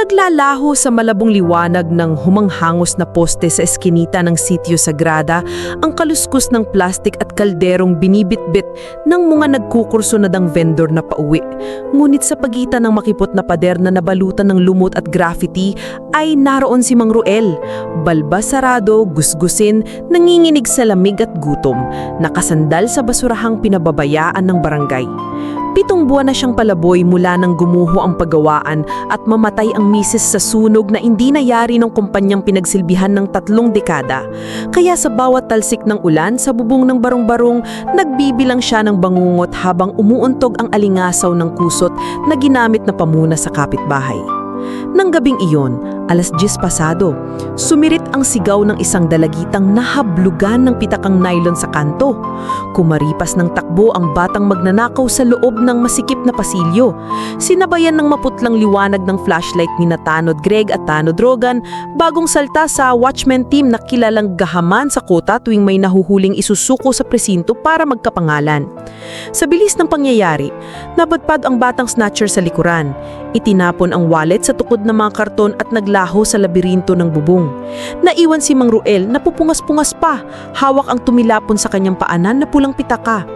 Naglalaho sa malabong liwanag ng humanghangos na poste sa eskinita ng sitio Sagrada ang kaluskus ng plastik at kalderong binibitbit ng mga nagkukurso na dang vendor na pauwi. Ngunit sa pagitan ng makipot na pader na nabalutan ng lumot at graffiti ay naroon si Mang Ruel. Balbas sarado, gusgusin, nanginginig sa lamig at gutom, nakasandal sa basurahang pinababayaan ng barangay. Pitong buwan na siyang palaboy mula nang gumuho ang paggawaan at mamatay ang misis sa sunog na hindi nayari ng kumpanyang pinagsilbihan ng tatlong dekada. Kaya sa bawat talsik ng ulan sa bubong ng barong-barong, nagbibilang siya ng bangungot habang umuuntog ang alingasaw ng kusot na ginamit na pamuna sa kapitbahay. Nang gabing iyon, alas 10 pasado, sumirit ang sigaw ng isang dalagitang nahablugan ng pitakang nylon sa kanto. Kumaripas ng takbo ang batang magnanakaw sa loob ng masikip na pasilyo. Sinabayan ng maputlang liwanag ng flashlight ni Tanod Greg at Tanod Rogan bagong salta sa watchman team na kilalang gahaman sa kota tuwing may nahuhuling isusuko sa presinto para magkapangalan. Sa bilis ng pangyayari, nabadpad ang batang snatcher sa likuran. Itinapon ang wallet sa tukod ng mga karton at naglaho sa labirinto ng bubong. Naiwan si Mang Ruel na pupungas-pungas pa, hawak ang tumilapon sa kanyang paanan na pulang pitaka.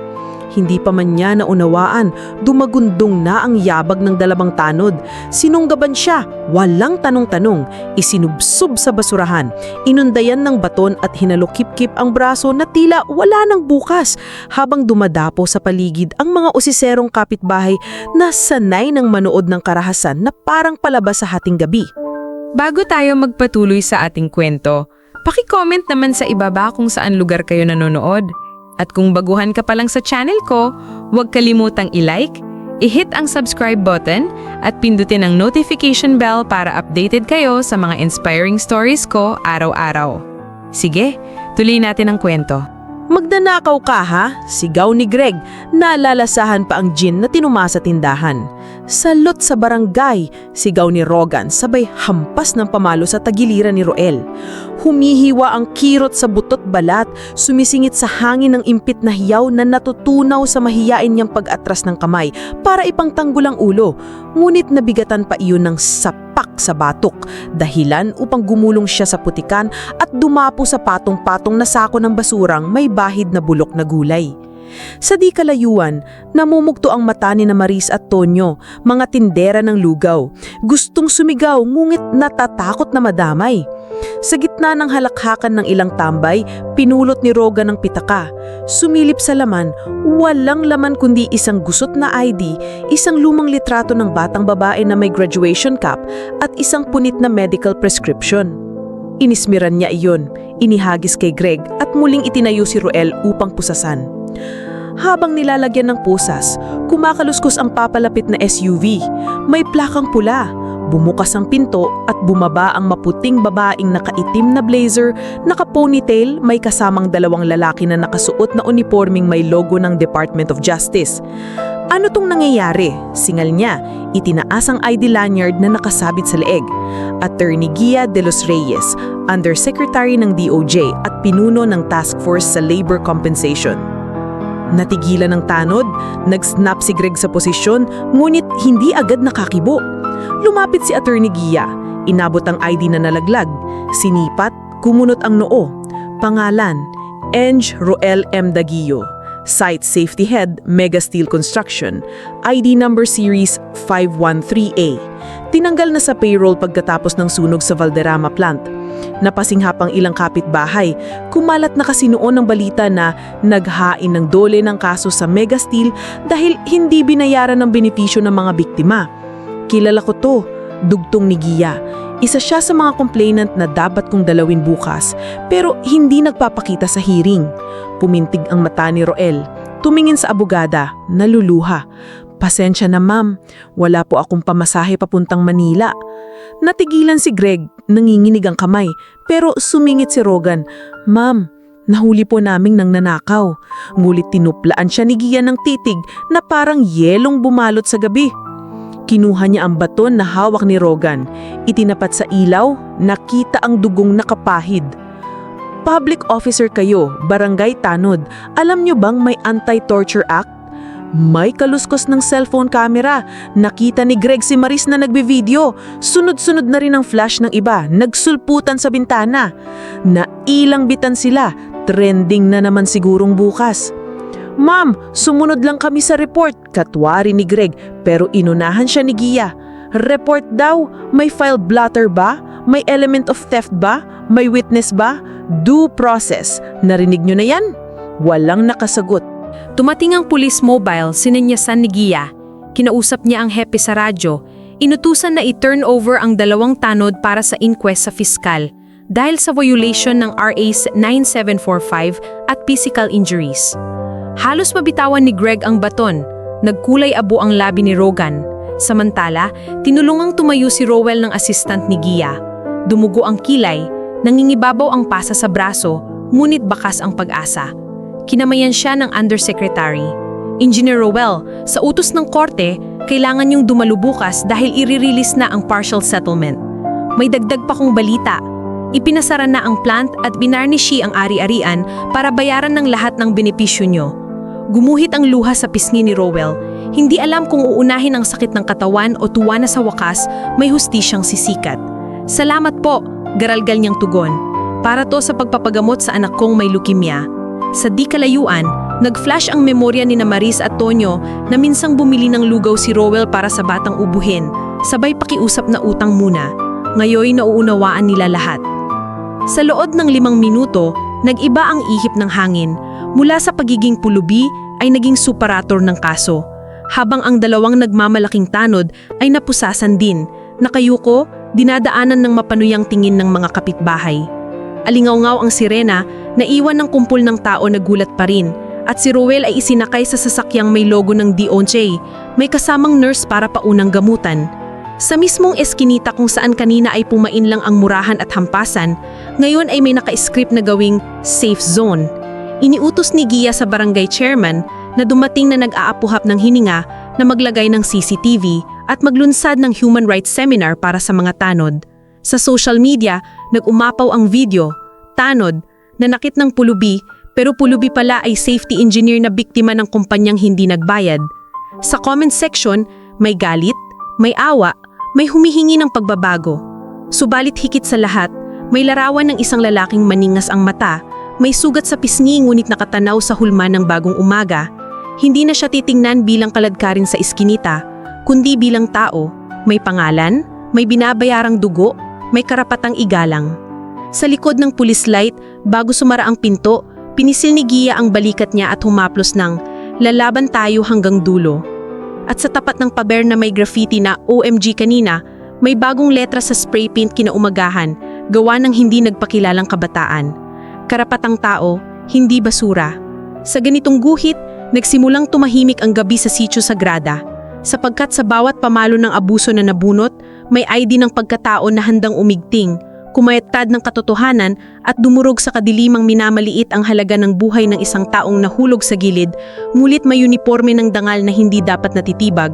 Hindi pa man niya naunawaan, dumagundong na ang yabag ng dalabang tanod. Sinunggaban siya, walang tanong-tanong, isinubsob sa basurahan, inundayan ng baton at hinalukip-kip ang braso na tila wala ng bukas habang dumadapo sa paligid ang mga usiserong kapitbahay na sanay ng manood ng karahasan na parang palabas sa hating gabi. Bago tayo magpatuloy sa ating kwento, paki-comment naman sa ibaba kung saan lugar kayo nanonood. At kung baguhan ka pa lang sa channel ko, huwag kalimutang i-like, i-hit ang subscribe button at pindutin ang notification bell para updated kayo sa mga inspiring stories ko araw-araw. Sige, tuloy natin ang kwento. Magdanakaw ka ha? Sigaw ni Greg. Nalalasahan pa ang gin na tinuma sa tindahan. Salot sa barangay, sigaw ni Rogan sabay hampas ng pamalo sa tagiliran ni Roel. Humihiwa ang kirot sa butot balat, sumisingit sa hangin ng impit na hiyaw na natutunaw sa mahiyain niyang pag-atras ng kamay para ipangtanggol ang ulo. Ngunit nabigatan pa iyon ng sapak sa batok, dahilan upang gumulong siya sa putikan at dumapo sa patong-patong na sako ng basurang may bahid na bulok na gulay. Sa di kalayuan, namumugto ang mata ni na Maris at Tonyo, mga tindera ng lugaw. Gustong sumigaw ngunit natatakot na madamay. Sa gitna ng halakhakan ng ilang tambay, pinulot ni Rogan ng pitaka. Sumilip sa laman, walang laman kundi isang gusot na ID, isang lumang litrato ng batang babae na may graduation cap at isang punit na medical prescription. Inismiran niya iyon, inihagis kay Greg at muling itinayo si Roel upang pusasan. Habang nilalagyan ng pusas, kumakaluskos ang papalapit na SUV. May plakang pula. Bumukas ang pinto at bumaba ang maputing babaeng nakaitim na blazer, naka-ponytail, may kasamang dalawang lalaki na nakasuot na uniforming may logo ng Department of Justice. Ano tong nangyayari? Singal niya, itinaas ang ID lanyard na nakasabit sa leeg. Attorney Gia de los Reyes, Undersecretary ng DOJ at pinuno ng Task Force sa Labor Compensation. Natigilan ng tanod, nag-snap si Greg sa posisyon, ngunit hindi agad nakakibo. Lumapit si Attorney Gia, inabot ang ID na nalaglag, sinipat, kumunot ang noo. Pangalan, Eng Roel M. Daguillo. Site Safety Head, Mega Steel Construction. ID number series 513A. Tinanggal na sa payroll pagkatapos ng sunog sa Valderrama plant. Napasinghap ang ilang kapitbahay. Kumalat na kasi noon ang balita na naghain ng dole ng kaso sa Mega Steel dahil hindi binayaran ng benepisyo ng mga biktima. Kilala ko to, dugtong ni Gia. Isa siya sa mga complainant na dapat kong dalawin bukas pero hindi nagpapakita sa hearing. Pumintig ang mata ni Roel. Tumingin sa abogada, naluluha. Pasensya na ma'am, wala po akong pamasahe papuntang Manila. Natigilan si Greg, nanginginig ang kamay, pero sumingit si Rogan. Ma'am, nahuli po naming nang nanakaw. Ngulit tinuplaan siya ni Gia ng titig na parang yelong bumalot sa gabi. Kinuha niya ang baton na hawak ni Rogan. Itinapat sa ilaw, nakita ang dugong nakapahid. Public officer kayo, barangay tanod. Alam niyo bang may Anti-Torture Act? May kaluskos ng cellphone camera. Nakita ni Greg si Maris na nagbe-video. Sunod-sunod na rin ang flash ng iba. Nagsulputan sa bintana. Nailang bitan sila. Trending na naman sigurong bukas. Ma'am, sumunod lang kami sa report. Katwari ni Greg, pero inunahan siya ni Gia. Report daw, may file blotter ba? May element of theft ba? May witness ba? Due process. Narinig nyo na yan? Walang nakasagot. Tumating ang pulis mobile, sininyasan ni Gia. Kinausap niya ang hepe sa radyo. Inutusan na i-turn over ang dalawang tanod para sa inquest sa fiskal dahil sa violation ng RA 9745 at physical injuries. Halos mabitawan ni Greg ang baton. Nagkulay abo ang labi ni Rogan. Samantala, tinulungang tumayo si Rowell ng assistant ni Gia. Dumugo ang kilay, nangingibabaw ang pasa sa braso, ngunit bakas ang pag-asa. Kinamayan siya ng undersecretary. Engineer Rowell, sa utos ng korte, kailangan niyong dumalo bukas dahil i-release na ang partial settlement. May dagdag pa kong balita. Ipinasara na ang plant at binarnishi ang ari-arian para bayaran ng lahat ng benepisyo niyo. Gumuhit ang luha sa pisngi ni Rowell. Hindi alam kung uunahin ang sakit ng katawan o tuwa na sa wakas, may hustisyang sisikat. Salamat po, garalgal niyang tugon. Para to sa pagpapagamot sa anak kong may leukemia. Sa di kalayuan, nag-flash ang memorya ni na Maris at Tonyo na minsang bumili ng lugaw si Rowell para sa batang ubuhin, sabay pakiusap na utang muna. Ngayoy nauunawaan nila lahat. Sa loob ng limang minuto, nag-iba ang ihip ng hangin. Mula sa pagiging pulubi ay naging superator ng kaso. Habang ang dalawang nagmamalaking tanod ay napusasan din. Nakayuko, dinadaanan ng mapanuyang tingin ng mga kapitbahay. Alingaw-ngaw ang sirena, naiwan ng kumpul ng tao na gulat pa rin. At si Rowell ay isinakay sa sasakyang may logo ng DOJ. May kasamang nurse para paunang gamutan. Sa mismong eskinita kung saan kanina ay pumain lang ang murahan at hampasan, ngayon ay may naka-script na gawing safe zone. Iniutos ni Gia sa barangay chairman na dumating na nag-aapuhap ng hininga na maglagay ng CCTV at maglunsad ng human rights seminar para sa mga tanod. Sa social media, nag-umapaw ang video, tanod, na nakit ng pulubi pero pulubi pala ay safety engineer na biktima ng kumpanyang hindi nagbayad. Sa comment section, may galit, may awa, may humihingi ng pagbabago. Subalit higit sa lahat, may larawan ng isang lalaking maningas ang mata, may sugat sa pisngi ngunit nakatanaw sa hulma ng bagong umaga. Hindi na siya titingnan bilang kaladkarin sa iskinita, kundi bilang tao, may pangalan, may binabayarang dugo, may karapatang igalang. Sa likod ng police light, bago sumara ang pinto, pinisil ni Gia ang balikat niya at humaplos ng, lalaban tayo hanggang dulo. At sa tapat ng paber na may graffiti na OMG kanina, may bagong letra sa spray paint kinaumagahan, gawa ng hindi nagpakilalang kabataan. Karapatang tao, hindi basura. Sa ganitong guhit, nagsimulang tumahimik ang gabi sa sitio Sagrada. Sapagkat sa bawat pamalo ng abuso na nabunot, may ID ng pagkatao na handang umigting, kumayatad ng katotohanan at dumurog sa kadilimang minamaliit ang halaga ng buhay ng isang taong nahulog sa gilid, ngulit may uniforme ng dangal na hindi dapat natitibag.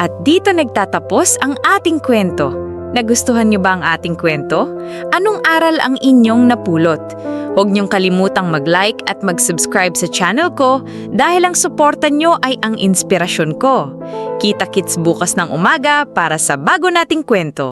At dito nagtatapos ang ating kwento. Nagustuhan niyo ba ang ating kwento? Anong aral ang inyong napulot? Huwag niyong kalimutang mag-like at mag-subscribe sa channel ko dahil ang suporta niyo ay ang inspirasyon ko. Kita-kits bukas ng umaga para sa bago nating kwento.